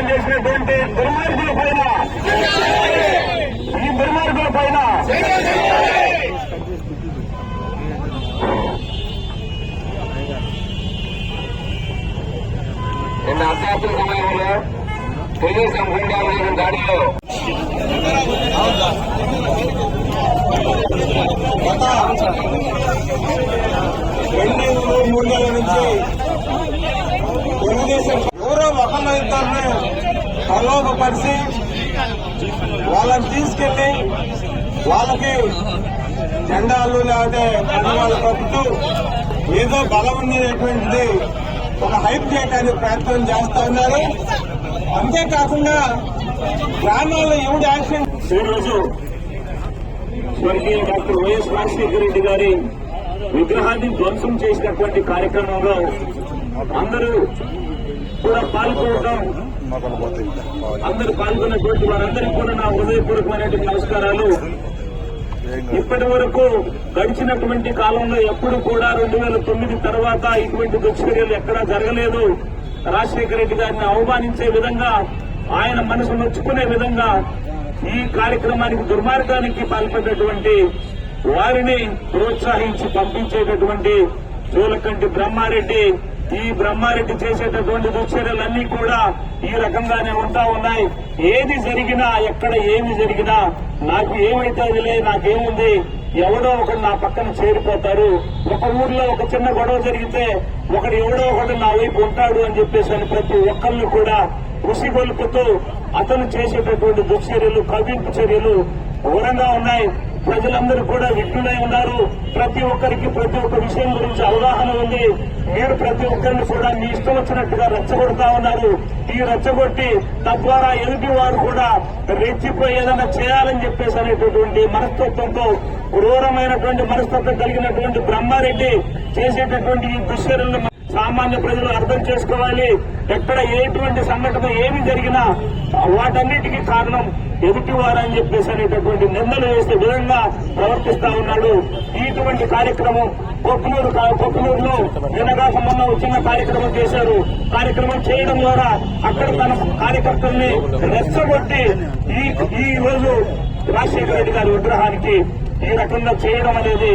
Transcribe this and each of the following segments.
కార్యక్రమం చేసినటువంటి దుర్మార్గుల పైన. ఈ దుర్మార్గుల పైన. నిన్న అర్ధరాత్రి సమయంలో తెలుగుదేశం గుండా చేసిన దాడిలో రెండు మూడు నెలల నుంచి ఇద్దరిని ప్రలోభపరిచి వాళ్ళని తీసుకెళ్ళి వాళ్ళకి జెండాలు లేకపోతే కండువాలు కప్పుతూ ఏదో బలం ఉండేటువంటిది ఒక హైప్ చేయడానికి ప్రయత్నం చేస్తా ఉన్నారు. అంతేకాకుండా గ్రామాల్లో ఎవడు యాక్షన్ ఈరోజు స్వర్గీయ డాక్టర్ వైఎస్ రాజశేఖర రెడ్డి గారి విగ్రహాన్ని ధ్వంసం చేసినటువంటి కార్యక్రమంలో అందరూ కూడా పాల్గొనడం అందరూ పాల్గొన్నటువంటి వారందరికీ కూడా నా హృదయపూర్వకమైనటువంటి నమస్కారాలు. ఇప్పటి వరకు గడిచినటువంటి కాలంలో ఎప్పుడు కూడా రెండు వేల తొమ్మిది తర్వాత ఇటువంటి దుష్చర్యలు ఎక్కడా జరగలేదు. రాజశేఖర రెడ్డి గారిని అవమానించే విధంగా ఆయన మనసు నొచ్చుకునే విధంగా ఈ కార్యక్రమానికి దుర్మార్గానికి పాల్పడినటువంటి వారిని ప్రోత్సహించి పంపించేటటువంటి జోలకంటి బ్రహ్మారెడ్డి ఈ బ్రహ్మారెడ్డి చేసేటటువంటి దుశ్చర్యలన్నీ కూడా ఈ రకంగానే ఉంటా ఉన్నాయి. ఏది జరిగినా ఎక్కడ ఏమి జరిగినా నాకు ఏమైతే లే నాకేముంది? ఎవడో ఒకడు నా పక్కన చేరిపోతారు ఒక ఊర్లో ఒక చిన్న గొడవ జరిగితే ఒకడు ఎవడో ఒకడు నా వైపు ఉంటాడు అని చెప్పేసి అని ప్రతి ఒక్కరిని కూడా ఉసిగొల్పుతూ అతను చేసేటటువంటి దుశ్చర్యలు కవింపు చర్యలు ఘోరంగా ఉన్నాయి. ప్రజలందరూ కూడా విఘ్నులై ఉన్నారు. ప్రతి ఒక్కరికి ప్రతి ఒక్క విషయం గురించి అవగాహన ఉంది. మీరు ప్రతి ఒక్కరిని కూడా మీ ఇష్టం వచ్చినట్టుగా రెచ్చగొడతా ఉన్నారు. ఈ రెచ్చగొట్టి తద్వారా ఎదుటి వారు కూడా రెచ్చిపోయి ఏదైనా చేయాలని చెప్పేసి అనేటటువంటి మనస్తత్వంతో క్రూరమైనటువంటి మనస్తత్వం కలిగినటువంటి బ్రహ్మారెడ్డి చేసేటటువంటి ఈ దుశ్చర్యలను సామాన్య ప్రజలు అర్థం చేసుకోవాలి. ఎక్కడ ఎటువంటి సంఘటన ఏమి జరిగినా వాటన్నిటికీ కారణం ఎదుటివారని చెప్పేసి అనేటటువంటి నిందలు వేసే విధంగా ప్రవర్తిస్తా ఉన్నాడు. ఇటువంటి కార్యక్రమం కొక్కునూరు కొక్కునూరులో నిన్నగా సంబంధం వచ్చిన కార్యక్రమం చేశారు. కార్యక్రమం చేయడం ద్వారా అక్కడ తన కార్యకర్తల్ని రెచ్చగొట్టి ఈ ఈ రోజు రాజశేఖర రెడ్డి గారి విగ్రహానికి ఈ రకంగా చేయడం అనేది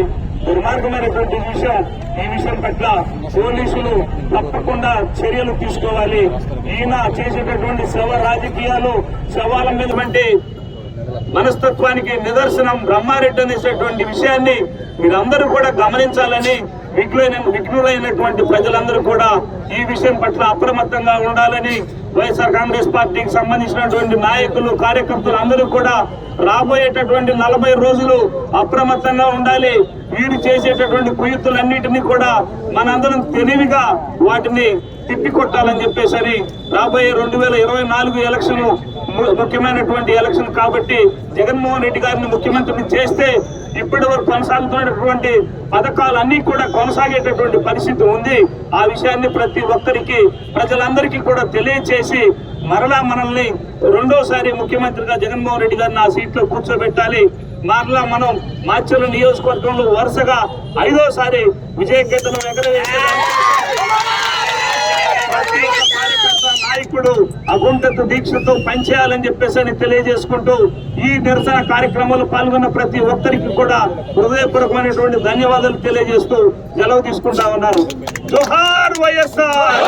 దుర్మార్గమైనటువంటి విషయం ఈ విషయం పట్ల పోలీసులు తప్పకుండా చర్యలు తీసుకోవాలి. ఈయన చేసేటటువంటి శవ రాజకీయాలు శవాల మీద వంటి మనస్తత్వానికి నిదర్శనం బ్రహ్మారెడ్డి అనేటటువంటి విషయాన్ని మీరందరూ కూడా గమనించాలని విఘ్నులైన విఘ్నులైనటువంటి ప్రజలందరూ కూడా ఈ విషయం పట్ల అప్రమత్తంగా ఉండాలని వైఎస్ఆర్ కాంగ్రెస్ పార్టీకి సంబంధించినటువంటి నాయకులు కార్యకర్తలు అందరూ కూడా రాబోయేటటువంటి నలభై రోజులు అప్రమత్తంగా ఉండాలి. వీరు చేసేటటువంటి కుయుక్తులన్నింటినీ కూడా మనందరం తెలివిగా వాటిని తిప్పికొట్టాలని చెప్పేసరి రాబోయే రెండు వేల ఇరవై నాలుగు ఎలక్షన్ ముఖ్యమైనటువంటి ఎలక్షన్ కాబట్టి జగన్మోహన్ రెడ్డి గారిని ముఖ్యమంత్రిని చేస్తే ఇప్పటి వరకు కొనసాగుతున్నటువంటి పథకాలన్నీ కూడా కొనసాగేటటువంటి పరిస్థితి ఉంది. ఆ విషయాన్ని ప్రతి ఒక్కరికి ప్రజలందరికీ కూడా తెలియచేసి మరలా మనల్ని రెండోసారి ముఖ్యమంత్రిగా జగన్మోహన్ రెడ్డి గారిని ఆ సీట్లో కూర్చోబెట్టాలి. మరలా మనం మాచర్ల నియోజకవర్గంలో వరుసగా ఐదోసారి విజయకేతనం ఎగరవేసేదానికి నాయకుడు అగుంటత దీక్షతో పనిచేయాలని చెప్పేసి అని తెలియజేసుకుంటూ ఈ నిరసన కార్యక్రమంలో పాల్గొన్న ప్రతి ఒక్కరికి కూడా హృదయపూర్వకమైనటువంటి ధన్యవాదాలు తెలియజేస్తూ సెలవు తీసుకుంటా ఉన్నారు జోహార్ వైఎస్ఆర్!